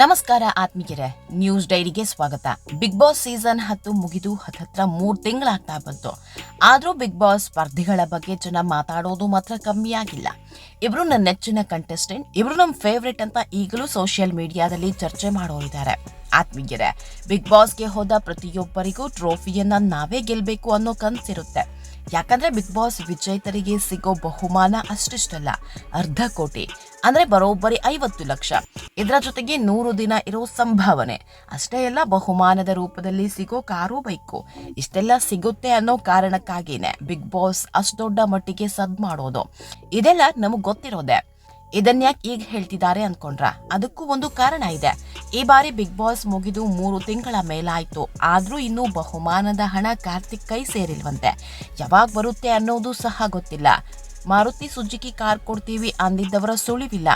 ನಮಸ್ಕಾರ ಆತ್ಮೀಯರೇ ನ್ಯೂಸ್ ಡೈರಿಗೆ ಸ್ವಾಗತ. ಬಿಗ್ ಬಾಸ್ ಸೀಸನ್ ಹತ್ತು ಮುಗಿದು ಹತ್ತತ್ರ ಮೂರು ತಿಂಗಳಾಗ್ತಾ ಬಂತು. ಆದರೂ ಬಿಗ್ ಬಾಸ್ ಸ್ಪರ್ಧಿಗಳ ಬಗ್ಗೆ ಜನ ಮಾತಾಡೋದು ಮಾತ್ರ ಕಮ್ಮಿ ಆಗಿಲ್ಲ. ಇಬ್ರು ನನ್ನ ನೆಚ್ಚಿನ ಕಂಟೆಸ್ಟೆಂಟ್ ಇವರು ನಮ್ಮ ಫೇವ್ರೆಟ್ ಅಂತ ಈಗಲೂ ಸೋಷಿಯಲ್ ಮೀಡಿಯಾದಲ್ಲಿ ಚರ್ಚೆ ಮಾಡೋರಿದ್ದಾರೆ ಆತ್ಮೀಯರೇ ಬಿಗ್ ಬಾಸ್ಗೆ ಹೋದ ಪ್ರತಿಯೊಬ್ಬರಿಗೂ ಟ್ರೋಫಿಯನ್ನ ನಾವೇ ಗೆಲ್ಲಬೇಕು ಅನ್ನೋ ಕನ್ಸಿರುತ್ತೆ. ಯಾಕಂದ್ರೆ ಬಿಗ್ ಬಾಸ್ ವಿಜೇತರಿಗೆ ಸಿಗೋ ಬಹುಮಾನ ಅಷ್ಟಿಷ್ಟಲ್ಲ, ಅರ್ಧ ಕೋಟಿ. ಅಂದ್ರೆ ಬರೋಬ್ಬರಿ ಐವತ್ತು ಲಕ್ಷ. ಇದರ ಜೊತೆಗೆ ನೂರು ದಿನ ಇರೋ ಸಂಭಾವನೆ. ಅಷ್ಟೇ ಎಲ್ಲ ಬಹುಮಾನದ ರೂಪದಲ್ಲಿ ಸಿಗೋ ಕಾರು ಬೈಕು. ಇಷ್ಟೆಲ್ಲ ಸಿಗುತ್ತೆ ಅನ್ನೋ ಕಾರಣಕ್ಕಾಗಿನೇ ಬಿಗ್ ಬಾಸ್ ಅಷ್ಟು ದೊಡ್ಡ ಮಟ್ಟಿಗೆ ಸದ್ ಮಾಡೋದು. ಇದೆಲ್ಲ ನಮಗ್ ಗೊತ್ತಿರೋದೆ. ಇದನ್ಯಾಕ್ ಈಗ ಹೇಳ್ತಿದ್ದಾರೆ ಅನ್ಕೊಂಡ್ರ? ಅದಕ್ಕೂ ಒಂದು ಕಾರಣ ಇದೆ. ಈ ಬಾರಿ ಬಿಗ್ ಬಾಸ್ ಮುಗಿದು ಮೂರು ತಿಂಗಳ ಮೇಲಾಯ್ತು. ಆದ್ರೂ ಇನ್ನೂ ಬಹುಮಾನದ ಹಣ ಕಾರ್ತಿಕ್ ಕೈ ಸೇರಿಲ್ವಂತೆ. ಯಾವಾಗ ಬರುತ್ತೆ ಅನ್ನೋದು ಸಹ ಗೊತ್ತಿಲ್ಲ. ಮಾರುತಿ ಸುಜುಕಿ ಕಾರ್ ಕೊಡ್ತೀವಿ ಅಂದಿದ್ದವರ ಸುಳಿವಿಲ್ಲ.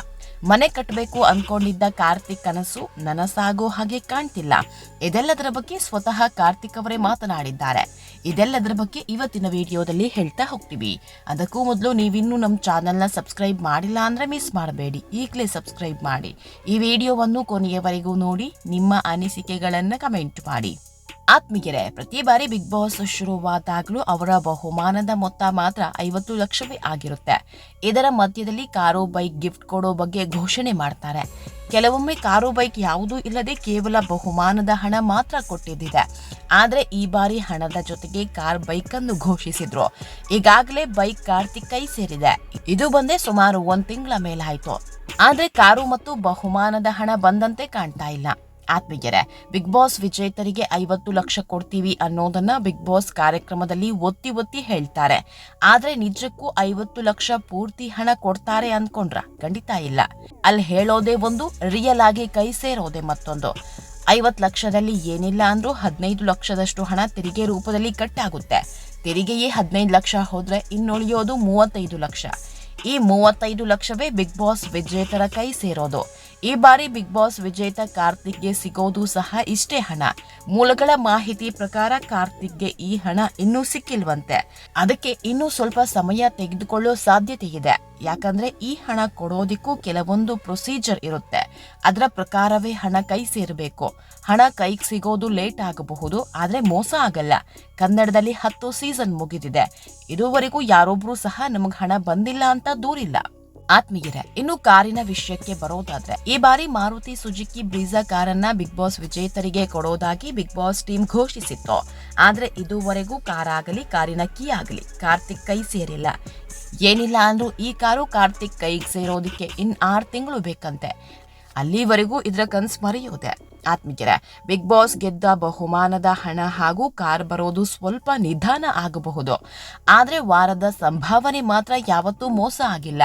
ಮನೆ ಕಟ್ಟಬೇಕು ಅಂದ್ಕೊಂಡಿದ್ದ ಕಾರ್ತಿಕ್ ಕನಸು ನನಸಾಗೋ ಹಾಗೆ ಕಾಣ್ತಿಲ್ಲ. ಇದೆಲ್ಲದರ ಬಗ್ಗೆ ಸ್ವತಃ ಕಾರ್ತಿಕ್ ಅವರೇ ಮಾತನಾಡಿದ್ದಾರೆ. ಇದೆಲ್ಲದರ ಬಗ್ಗೆ ಇವತ್ತಿನ ವಿಡಿಯೋದಲ್ಲಿ ಹೇಳ್ತಾ ಹೋಗ್ತೀವಿ. ಅದಕ್ಕೂ ಮೊದಲು ನೀವಿನ್ನೂ ನಮ್ಮ ಚಾನೆಲ್ನ ಸಬ್ಸ್ಕ್ರೈಬ್ ಮಾಡಿಲ್ಲ ಅಂದ್ರೆ ಮಿಸ್ ಮಾಡಬೇಡಿ. ಈಗಲೇ ಸಬ್ಸ್ಕ್ರೈಬ್ ಮಾಡಿ. ಈ ವಿಡಿಯೋವನ್ನು ಕೊನೆಯವರೆಗೂ ನೋಡಿ, ನಿಮ್ಮ ಅನಿಸಿಕೆಗಳನ್ನು ಕಮೆಂಟ್ ಮಾಡಿ. ಆತ್ಮೀಯರೇ, ಪ್ರತಿ ಬಾರಿ ಬಿಗ್ ಬಾಸ್ ಶುರುವಾದಾಗಲೂ ಅವರ ಬಹುಮಾನದ ಮೊತ್ತ ಮಾತ್ರ ಐವತ್ತು ಲಕ್ಷವೇ ಆಗಿರುತ್ತೆ. ಇದರ ಮಧ್ಯದಲ್ಲಿ ಕಾರು ಬೈಕ್ ಗಿಫ್ಟ್ ಕೊಡೋ ಬಗ್ಗೆ ಘೋಷಣೆ ಮಾಡ್ತಾರೆ. ಕೆಲವೊಮ್ಮೆ ಕಾರು ಬೈಕ್ ಯಾವುದೂ ಇಲ್ಲದೆ ಕೇವಲ ಬಹುಮಾನದ ಹಣ ಮಾತ್ರ ಕೊಟ್ಟಿದ್ದಿದೆ. ಆದರೆ ಈ ಬಾರಿ ಹಣದ ಜೊತೆಗೆ ಕಾರ್ ಬೈಕನ್ನು ಘೋಷಿಸಿದ್ರು. ಈಗಾಗಲೇ ಬೈಕ್ ಕಾರ್ತಿಕ್ ಕೈ ಸೇರಿದೆ. ಇದು ಬಂದೇ ಸುಮಾರು ಒಂದು ತಿಂಗಳ ಮೇಲಾಯ್ತು. ಆದರೆ ಕಾರು ಮತ್ತು ಬಹುಮಾನದ ಹಣ ಬಂದಂತೆ ಕಾಣ್ತಾ ಇಲ್ಲ. ಆತ್ಮೀಯರೇ ಬಿಗ್ ಬಾಸ್ ವಿಜೇತರಿಗೆ ಐವತ್ತು ಲಕ್ಷ ಕೊಡ್ತೀವಿ ಅನ್ನೋದನ್ನ ಬಿಗ್ ಬಾಸ್ ಕಾರ್ಯಕ್ರಮದಲ್ಲಿ ಒತ್ತಿ ಒತ್ತಿ ಹೇಳ್ತಾರೆ. ಆದ್ರೆ ನಿಜಕ್ಕೂ ಐವತ್ತು ಲಕ್ಷ ಪೂರ್ತಿ ಹಣ ಕೊಡ್ತಾರೆ ಅನ್ಕೊಂಡ್ರ? ಖಂಡಿತ ಇಲ್ಲ. ಅಲ್ಲಿ ಹೇಳೋದೇ ಒಂದು ರಿಯಲ್ ಆಗಿ ಕೈ ಸೇರೋದೆ ಮತ್ತೊಂದು. ಐವತ್ತು ಲಕ್ಷದಲ್ಲಿ ಏನಿಲ್ಲ ಅಂದ್ರೂ ಹದಿನೈದು ಲಕ್ಷದಷ್ಟು ಹಣ ತೆರಿಗೆ ರೂಪದಲ್ಲಿ ಕಟ್ಟಾಗುತ್ತೆ. ತೆರಿಗೆಯೇ ಹದಿನೈದು ಲಕ್ಷ ಹೋದ್ರೆ ಇನ್ನುಳಿಯೋದು ಮೂವತ್ತೈದು ಲಕ್ಷ. ಈ ಮೂವತ್ತೈದು ಲಕ್ಷವೇ ಬಿಗ್ ಬಾಸ್ ವಿಜೇತರ ಕೈ ಸೇರೋದು. ಈ ಬಾರಿ ಬಿಗ್ ಬಾಸ್ ವಿಜೇತ ಕಾರ್ತಿಕ್ಗೆ ಸಿಗೋದು ಸಹ ಇಷ್ಟೇ ಹಣ. ಮೂಲಗಳ ಮಾಹಿತಿ ಪ್ರಕಾರ ಕಾರ್ತಿಕ್ಗೆ ಈ ಹಣ ಇನ್ನೂ ಸಿಕ್ಕಿಲ್ವಂತೆ. ಅದಕ್ಕೆ ಇನ್ನೂ ಸ್ವಲ್ಪ ಸಮಯ ತೆಗೆದುಕೊಳ್ಳೋ ಸಾಧ್ಯತೆ ಇದೆ. ಯಾಕಂದ್ರೆ ಈ ಹಣ ಕೊಡೋದಿಕ್ಕೂ ಕೆಲವೊಂದು ಪ್ರೊಸೀಜರ್ ಇರುತ್ತೆ. ಅದರ ಪ್ರಕಾರವೇ ಹಣ ಕೈ ಸೇರಬೇಕು. ಹಣ ಕೈಗೆ ಸಿಗೋದು ಲೇಟ್ ಆಗಬಹುದು, ಆದರೆ ಮೋಸ ಆಗಲ್ಲ. ಕನ್ನಡದಲ್ಲಿ ಹತ್ತು ಸೀಸನ್ ಮುಗಿದಿದೆ. ಇದುವರೆಗೂ ಯಾರೊಬ್ಬರೂ ಸಹ ನಮಗೆ ಹಣ ಬಂದಿಲ್ಲ ಅಂತ ದೂರಿಲ್ಲ. ಆತ್ಮೀಯರೇ, ಇನ್ನು ಕಾರಿನ ವಿಷಯಕ್ಕೆ ಬರೋದಾದ್ರೆ, ಈ ಬಾರಿ ಮಾರುತಿ ಸುಜುಕಿ ಬ್ರೀಜಾ ಕಾರನ್ನ ಬಿಗ್ ಬಾಸ್ ವಿಜೇತರಿಗೆ ಕೊಡೋದಾಗಿ ಬಿಗ್ ಬಾಸ್ ಟೀಮ್ ಘೋಷಿಸಿತ್ತು. ಆದ್ರೆ ಇದುವರೆಗೂ ಕಾರ್ ಆಗಲಿ, ಕಾರಿನ ಕೀ ಆಗಲಿ, ಕಾರ್ತಿಕ್ ಕೈ ಸೇರಿಲ್ಲ. ಏನಿಲ್ಲ ಅಂದ್ರೂ ಈ ಕಾರು ಕಾರ್ತಿಕ್ ಕೈಗೆ ಸೇರೋದಿಕ್ಕೆ ಇನ್ ಆರು ತಿಂಗಳು ಬೇಕಂತೆ. ಅಲ್ಲಿವರೆಗೂ ಇದರ ಕನ್ಸು ಮರೆಯೋದೆ. ಆತ್ಮೀಯರೇ, ಬಿಗ್ ಬಾಸ್ ಗೆದ್ದ ಬಹುಮಾನದ ಹಣ ಹಾಗೂ ಕಾರ್ ಬರೋದು ಸ್ವಲ್ಪ ನಿಧಾನ ಆಗಬಹುದು. ಆದರೆ ವಾರದ ಸಂಭಾವನೆ ಮಾತ್ರ ಯಾವತ್ತೂ ಮೋಸ ಆಗಿಲ್ಲ.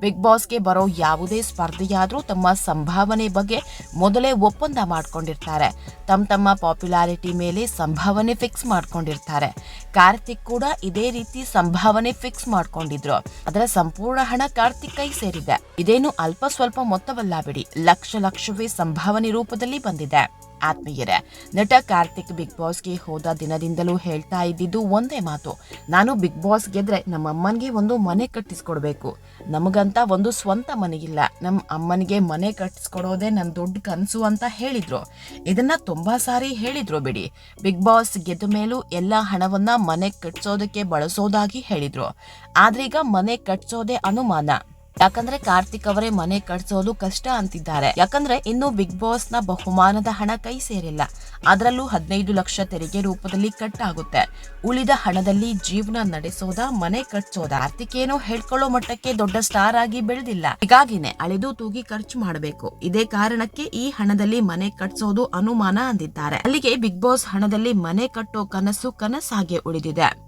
ಬಿಗ್ ಬಾಸ್ಗೆ ಬರೋ ಯಾವುದೇ ಸ್ಪರ್ಧೆಯಾದರೂ ತಮ್ಮ ಸಂಭಾವನೆ ಬಗ್ಗೆ ಮೊದಲೇ ಒಪ್ಪಂದ ಮಾಡಿಕೊಂಡಿರ್ತಾರೆ. ತಮ್ಮ ತಮ್ಮ ಪಾಪ್ಯುಲಾರಿಟಿ ಮೇಲೆ ಸಂಭಾವನೆ ಫಿಕ್ಸ್ ಮಾಡ್ಕೊಂಡಿರ್ತಾರೆ. ಕಾರ್ತಿಕ್ ಕೂಡ ಇದೇ ರೀತಿ ಸಂಭಾವನೆ ಫಿಕ್ಸ್ ಮಾಡ್ಕೊಂಡಿದ್ರು. ಅದರ ಸಂಪೂರ್ಣ ಹಣ ಕಾರ್ತಿಕ್ ಕೈ ಸೇರಿದೆ. ಇದೇನು ಅಲ್ಪ ಸ್ವಲ್ಪ ಮೊತ್ತವಲ್ಲ ಬಿಡಿ. ಲಕ್ಷ ಲಕ್ಷವೇ ಸಂಭಾವನೆ ರೂಪದಲ್ಲಿ ಬಂದಿದೆ. ಆತ್ಮೀಯರೇ, ನಟ ಕಾರ್ತಿಕ್ ಬಿಗ್ ಬಾಸ್ಗೆ ಹೋದ ದಿನದಿಂದಲೂ ಹೇಳ್ತಾ ಇದ್ದಿದ್ದು ಒಂದೇ ಮಾತು. ನಾನು ಬಿಗ್ ಬಾಸ್ ಗೆದ್ರೆ ನಮ್ಮ ಅಮ್ಮನಿಗೆ ಒಂದು ಮನೆ ಕಟ್ಟಿಸ್ಕೊಡ್ಬೇಕು. ನಮಗಂತ ಒಂದು ಸ್ವಂತ ಮನೆಯಿಲ್ಲ ನಮ್ಮ ಅಮ್ಮನಿಗೆ ಮನೆ ಕಟ್ಟಿಸ್ಕೊಡೋದೇ ನನ್ನ ದೊಡ್ಡ ಕನಸು ಅಂತ ಹೇಳಿದ್ರು. ಇದನ್ನ ತುಂಬಾ ಸಾರಿ ಹೇಳಿದ್ರು ಬಿಡಿ. ಬಿಗ್ ಬಾಸ್ ಗೆದ್ದ ಮೇಲೂ ಎಲ್ಲ ಹಣವನ್ನ ಮನೆ ಕಟ್ಸೋದಕ್ಕೆ ಬಳಸೋದಾಗಿ ಹೇಳಿದ್ರು. ಆದ್ರೀಗ ಮನೆ ಕಟ್ಸೋದೇ ಅನುಮಾನ. ಯಾಕಂದ್ರೆ ಕಾರ್ತಿಕ್ ಅವರೇ ಮನೆ ಕಟ್ಸೋದು ಕಷ್ಟ ಅಂತಿದ್ದಾರೆ. ಯಾಕಂದ್ರೆ ಇನ್ನು ಬಿಗ್ ಬಾಸ್ನ ಬಹುಮಾನದ ಹಣ ಕೈ ಸೇರಿಲ್ಲ. ಅದರಲ್ಲೂ ಹದಿನೈದು ಲಕ್ಷ ತೆರಿಗೆ ರೂಪದಲ್ಲಿ ಕಟ್ ಆಗುತ್ತೆ ಉಳಿದ ಹಣದಲ್ಲಿ ಜೀವನ ನಡೆಸೋದ, ಮನೆ ಕಟ್ಸೋದ? ಕಾರ್ತಿಕ್ ಏನೋ ಹೇಳ್ಕೊಳ್ಳೋ ಮಟ್ಟಕ್ಕೆ ದೊಡ್ಡ ಸ್ಟಾರ್ ಆಗಿ ಬೆಳೆದಿಲ್ಲ. ಹೀಗಾಗಿನೇ ಅಳೆದು ತೂಗಿ ಖರ್ಚು ಮಾಡಬೇಕು. ಇದೇ ಕಾರಣಕ್ಕೆ ಈ ಹಣದಲ್ಲಿ ಮನೆ ಕಟ್ಸೋದು ಅನುಮಾನ ಅಂದಿದ್ದಾರೆ. ಅಲ್ಲಿಗೆ ಬಿಗ್ ಬಾಸ್ ಹಣದಲ್ಲಿ ಮನೆ ಕಟ್ಟೋ ಕನಸು ಕನಸಾಗಿ ಉಳಿದಿದೆ.